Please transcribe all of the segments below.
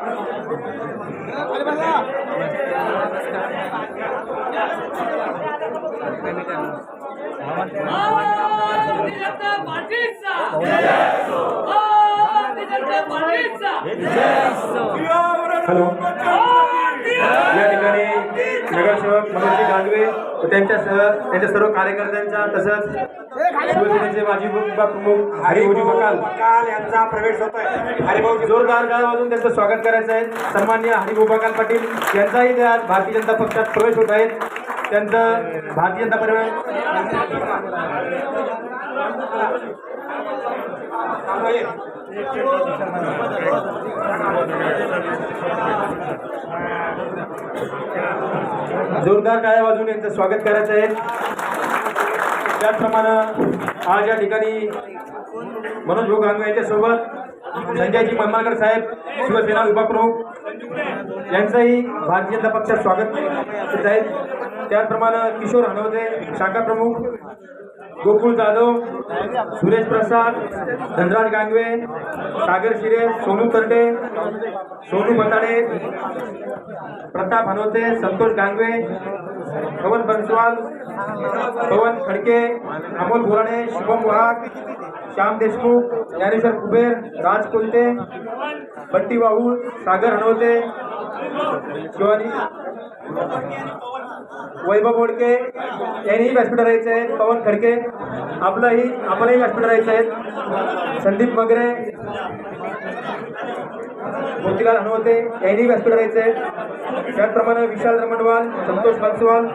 Hello या ठिकाणी नगरसेवक मनोजी गांगवे व त्यांच्यासह त्यांच्या सर्व कार्यकर्त्यांच्या तसंच शिवसेनेचे माजी प्रमुख हरिभाऊजी बकाल. काल यांचा प्रवेश होतोय. हरिभाऊ जोरदार गाळ वाजून त्यांचं स्वागत करायचं आहे. सन्मान्य हरिभाऊ बकाल पाटील यांचाही ते आज भारतीय जनता पक्षात प्रवेश होत आहे. त्यांचं भारतीय जनता परिवार जोरदार काळ्या वाजून यांचं स्वागत करायचं आहे. त्याचप्रमाणे आज या ठिकाणी मनोज भाऊ गांगवे यांच्यासोबत संजयजी मनमाडकर साहेब शिवसेना उपप्रमुख यांचंही भारतीय जनता पक्षात स्वागत आहे. आहेत त्याचप्रमाणे किशोर हनवते शाखा प्रमुख गोकुळ जाधव सुरेश प्रसाद धनराज गांगवे सागर शिरे सोनू तरडे सोनू बताडे प्रताप हनवते संतोष गांगवे पवन बनसवाल पवन खडके अमोल बोराडे शुभम वहाग श्याम देशमुख ज्ञानेश्वर कुबेर राज कोलते बट्टी वाहू सागर हनवते शिवानी. वैभव बोडके यांनीही व्यासपीठ राहायचे आहेत. पवन खडके आपलंही आपणही व्यासपीठ राहायचे आहेत. संदीप मगरे मोतीलाल हनवते यांनीही व्यासपीठ राहायचे आहेत. त्याचप्रमाणे विशाल रमणवाल संतोष बनसवाल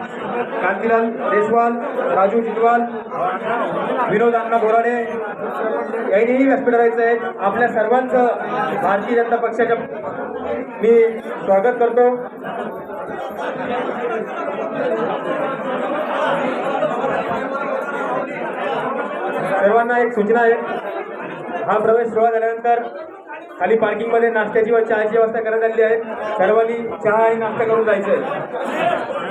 कांतीलाल देशवाल राजू जितवाल विनोद अण्णा बोराडे यांनीही व्यासपीठ राहायचे आहेत. आपल्या सर्वांचं भारतीय जनता पक्षाच्या मी स्वागत करतो. सर्वांना एक सूचना आहे. हा प्रवेश सोहळा झाल्यानंतर खाली पार्किंगमध्ये नाश्त्याची व चहाची व्यवस्था करण्यात आलेली आहे. सर्वांनी चहा आणि नाश्ता करून जायचं आहे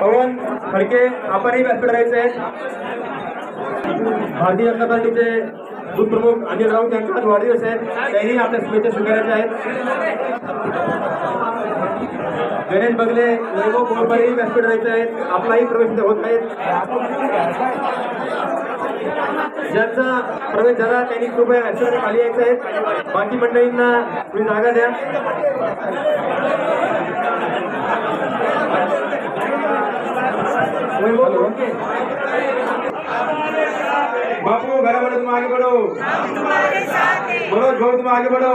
पवन फडके आपणही व्यासपीठ राहायचं आहे भारतीय जनता पार्टीचे प्रमुख अनिल राऊत यांचा आज वाढदिवस आहे. त्यांनी आपल्या शुभेच्छा स्वीकारायच्या आहेत. गणेश बगले वैभव कुमारही व्यासपीठ राहायचे आहेत. आपलाही प्रवेश होत आहेत ज्यांचा प्रवेश झाला त्यांनी कृपया व्यासपीठ खाली यायचं आहेत बाकी मंडळींना तुम्ही जागा द्या. वैभव बापू घरामध्ये आगे बढ़ो। मनोज भाऊ तुम आगे बढ़ो।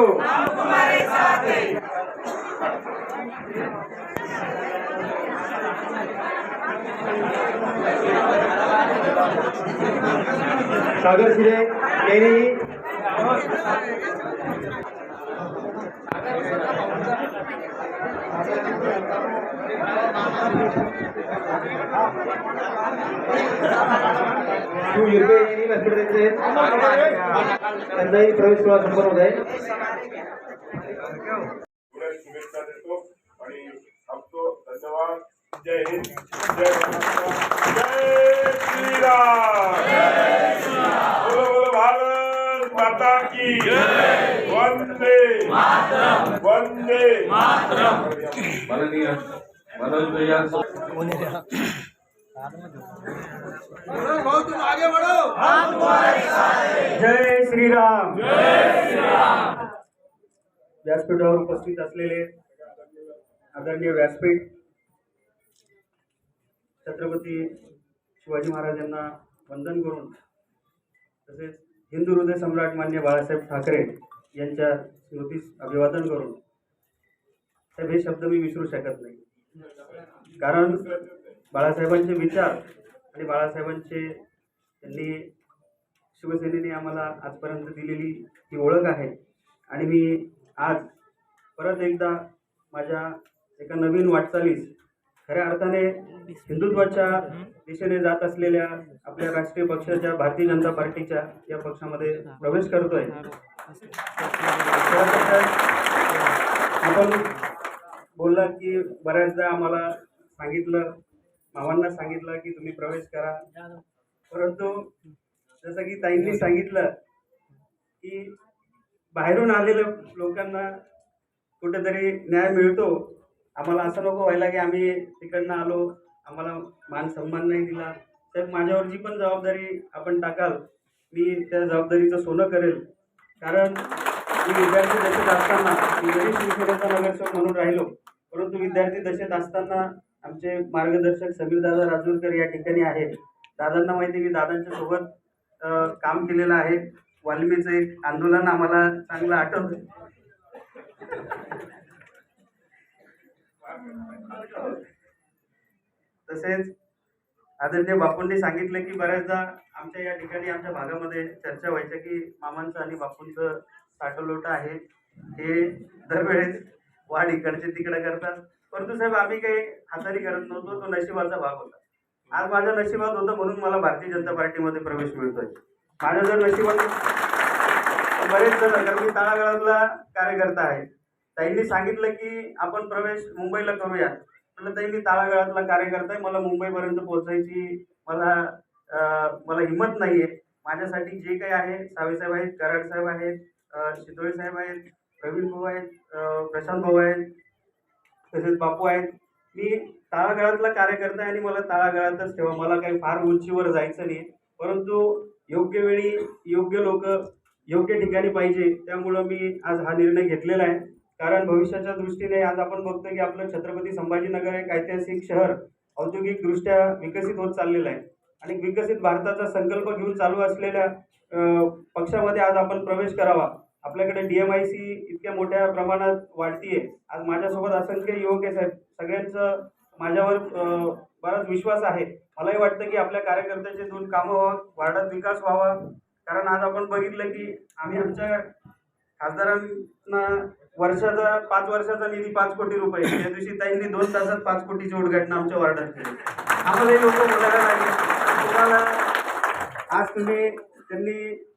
सागर शिरे यांनीही शिव हिरवे यांनी व्यासपीठ द्यायचे आहेत त्यांचाही प्रवेश सोहळा संपन्न होत आहे पुढे शुभेच्छा देतो आणि थांबतो धन्यवाद जय हिंद जय महाराष्ट्र जय श्रीराम बोलो बोलो भारत माता की वंदे वंदे माननीय मनोज भैया जय श्रीराम। व्यासपीठावर उपस्थित असलेले आदरणीय व्यासपीठ छत्रपती शिवाजी महाराजांना वंदन करून तसेच हिंदू हृदय सम्राट मान्य बाळासाहेब ठाकरे यांच्या स्मृतीस अभिवादन करून साहेब हे शब्द मी विसरू शकत नाही. कारण बाळासाहेबांचे विचार आणि बाळासाहेबांचे त्यांनी शिवसेनेने आम्हाला आजपर्यंत दिलेली ही ओळख आहे. आणि मी आज परत एकदा माझ्या एका नवीन वाटचालीस खऱ्या अर्थाने हिंदुत्वाच्या दिशेने जात असलेल्या आपल्या राष्ट्रीय पक्षाच्या भारतीय जनता पार्टीच्या या पक्षामध्ये प्रवेश करतोय. आपण बोललात की बऱ्याचदा आम्हाला सांगितलं मामांना सांगितलं की तुम्ही प्रवेश करा. परंतु जसं की ताईंनी सांगितलं की बाहेरून आलेल्या लोकांना कुठेतरी न्याय मिळतो. आम्हाला असं नको व्हायला की आम्ही तिकडनं आलो आम्हाला मान सन्मान नाही दिला. तर माझ्यावर जी पण जबाबदारी आपण टाकाल मी त्या जबाबदारीचं सोनं करेल. कारण मी विद्यार्थी दशेत असताना मी जरी शिवसेनेचा नगरसेवक म्हणून राहिलो. परंतु विद्यार्थी दशेत असताना आमचे मार्गदर्शक समीरदादा राजूरकर या ठिकाणी आहेत. दादांना माहिती मी दादांच्या सोबत काम केलेलं आहे. वाल्मीचं एक आंदोलन आम्हाला चांगलं आठवतं तसेच आदरणीय बापूंनी सांगितलं की बऱ्याचदा आमच्या या ठिकाणी आमच्या भागामध्ये चर्चा व्हायच्या की मामांचं आणि बापूंचं साठवलोट आहे. हे दरवेळेस वाढ इकडचे तिकडे करतात. परंतु साहेब आम्ही काही हातारी करत नव्हतो तो नशिबाचा भाग होता. आज माझ्या नशिबात होतं म्हणून मला भारतीय जनता पार्टीमध्ये प्रवेश मिळतोय. माझ्या जर नशिबात बरेच जण कारण मी तळागाळातला कार्यकर्ता आहे. ताईंनी सांगितलं की आपण प्रवेश मुंबईला करूया. म्हटलं ताई मी तळागाळातला कार्यकर्ता आहे. मला मुंबईपर्यंत पोहोचायची मला मला हिंमत नाही आहे माझ्यासाठी जे काही आहे सावेसाहेब आहेत कराड साहेब आहेत शितोळे साहेब आहेत प्रवीण भाऊ आहेत प्रशांत भाऊ आहेत तसेच बापू आहेत. मी तळागाळातला कार्यकर्ता आहे आणि मला तळागाळातच ठेवा. मला काही फार उंचीवर जायचं नाही. परंतु योग्य वेळी योग्य लोक योग्य ठिकाणी पाहिजे त्यामुळं मी आज हा निर्णय घेतलेला आहे. कारण भविष्याच्या दृष्टीने आज आपण बघतो की आपलं छत्रपती संभाजीनगर एक ऐतिहासिक शहर औद्योगिकदृष्ट्या विकसित होत चाललेलं आहे. आणि विकसित भारताचा संकल्प घेऊन चालू असलेल्या पक्षामध्ये आज आपण प्रवेश करावा. आपल्याकडे डी एम आय सी इतक्या मोठ्या प्रमाणात वाढतीये. आज माझ्यासोबत असंख्य युवक आहे साहेब सगळ्यांचं माझ्यावर बराच विश्वास आहे. मलाही वाटतं की आपल्या कार्यकर्त्याचे दोन कामं व्हावं वार्डात विकास व्हावा. कारण आज आपण बघितलं की आम्ही आमच्या खासदारांना वर्षाचा पाच वर्षाचा निधी पाच कोटी रुपये. त्या दिवशी त्यांनी दोन तासात पाच कोटीची उद्घाटन आमच्या वार्डात केली. आम्हाला हे लोक बोलायला लागले. तुम्हाला आज तुम्ही त्यांनी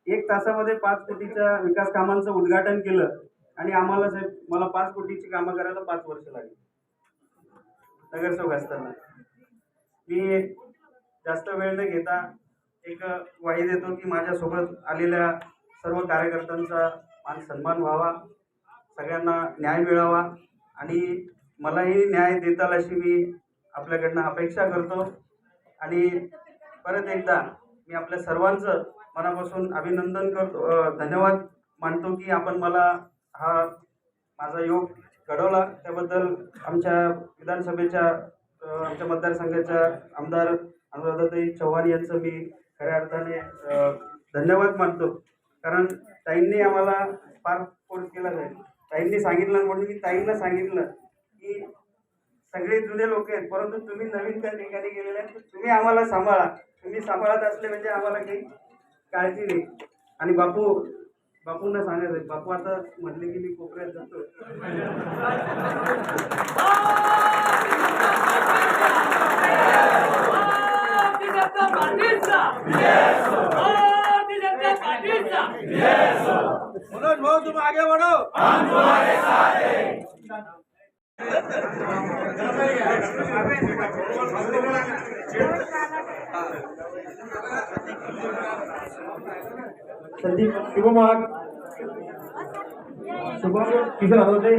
एक तासामध्ये पाच कोटीच्या विकास कामांचं उद्घाटन केलं आणि आम्हाला साहेब मला पाच कोटीची कामं करायला पाच वर्ष लागली. नगरसेवक असताना. मी जास्त वेळ न घेता एक वाही देतो की माझ्यासोबत आलेल्या सर्व कार्यकर्त्यांचा मान सन्मान व्हावा सगळ्यांना न्याय मिळावा आणि मलाही न्याय देताल अशी मी आपल्याकडनं अपेक्षा करतो आणि परत एकदा मी आपल्या सर्वांचं मनापासून अभिनंदन करतो धन्यवाद मानतो की आपण मला हा माझा योग घडवला. त्याबद्दल आमच्या विधानसभेच्या आमच्या मतदारसंघाच्या आमदार अनुराधाताई चव्हाण यांचं मी खऱ्या अर्थाने धन्यवाद मानतो. कारण ताईंनी आम्हाला फार फोर्स केला जाईल ताईंनी सांगितलं म्हणून मी ताईंना सांगितलं की सगळे जुने लोक आहेत परंतु तुम्ही नवीन त्या ठिकाणी गेलेले आहेत तुम्ही आम्हाला सांभाळा. तुम्ही सांभाळत असले म्हणजे आम्हाला काही काळजी घे. आणि बापू बापूंना सांगायचं बापू आता म्हटले की मी कोपऱ्यात जातो मनोज भाऊ तुम्ही आगे वाढव संदीप शुभमाग. शुभम किशोर हरवते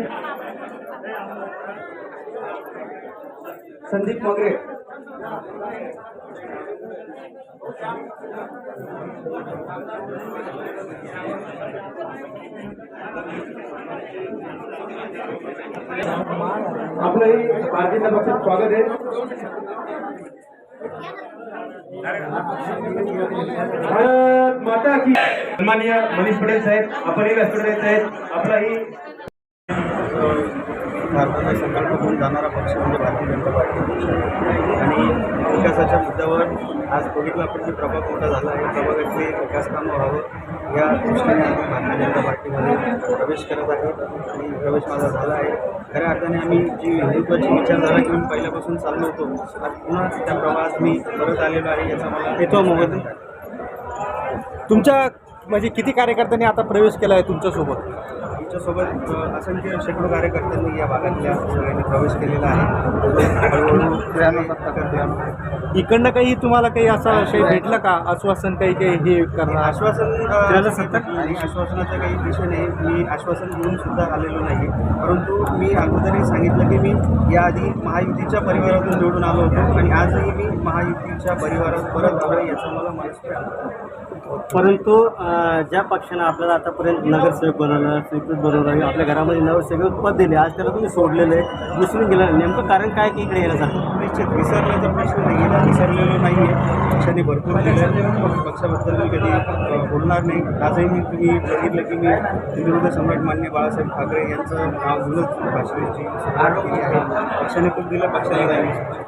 संदीप मगरे. आपलंही भारतीय पक्षात स्वागत आहे. भारत माता की सन्माननीय मनीष पटेल साहेब अपरिल पटेल साहेब आपलाही भारताचा संकल्प घेऊन जाणारा पक्ष म्हणजे भारतीय जनता पार्टी पक्ष आणि विकासाच्या मुद्द्यावर आज बघितलं आपण की प्रभाग मोठा झाला आहे. प्रभागातले विकास काम व्हावं या दृष्टीने आम्ही भारतीय जनता पार्टीमध्ये प्रवेश करत आहे. आणि प्रवेश माझा झाला आहे. खऱ्या अर्थाने आम्ही जी हिंदुत्वाची विचारधारा घेऊन पहिल्यापासून चाललो होतो आज पुन्हा त्या प्रवाहात मी परत आलेलो आहे याचा मला येतो मोबदला आहे. तुमच्या म्हणजे किती कार्यकर्त्यांनी आता प्रवेश केला आहे तुमच्यासोबत? आमच्यासोबत असंख्य शेकडो कार्यकर्त्यांनी या भागातल्या सगळ्यांनी प्रवेश केलेला आहे. हळूहळू इकडनं काही तुम्हाला काही असं काही भेटलं का? आश्वासन काही काही हे करणार? आश्वासन त्याला सतत? नाही. आश्वासनाचा काही विषय नाही. मी आश्वासन घेऊन सुद्धा आलेलो नाही. परंतु मी अगोदरही सांगितलं की मी याआधी महायुतीच्या परिवारातून निवडून आलो होतो आणि आजही मी महायुतीच्या परिवारात परत आलो याचा मला मनस्वी आहे. परंतु ज्या पक्षानं आपल्याला आतापर्यंत नगरसेवक बनवलं स्वीकृत बनवलं आपल्या घरामध्ये नगरसेवक पद दिले आज त्याला तुम्ही सोडलेलं आहे विसरून गेलं. नेमकं कारण काय की इकडे येण्यासाठी निश्चित विसरण्याचा प्रश्न नाही विसरलेलो नाही आहे पक्षाने भरपूर दिलं पक्षाबद्दल मी कधी बोलणार नाही. आजही मी तुम्ही बघितलं की मी हिंदुत्व सम्राट मान्य बाळासाहेब ठाकरे यांचं नाव घेऊनच भाषणाची सुरुवात केली आहे. पक्षाने खूप दिलं पक्षाने नाही विसरू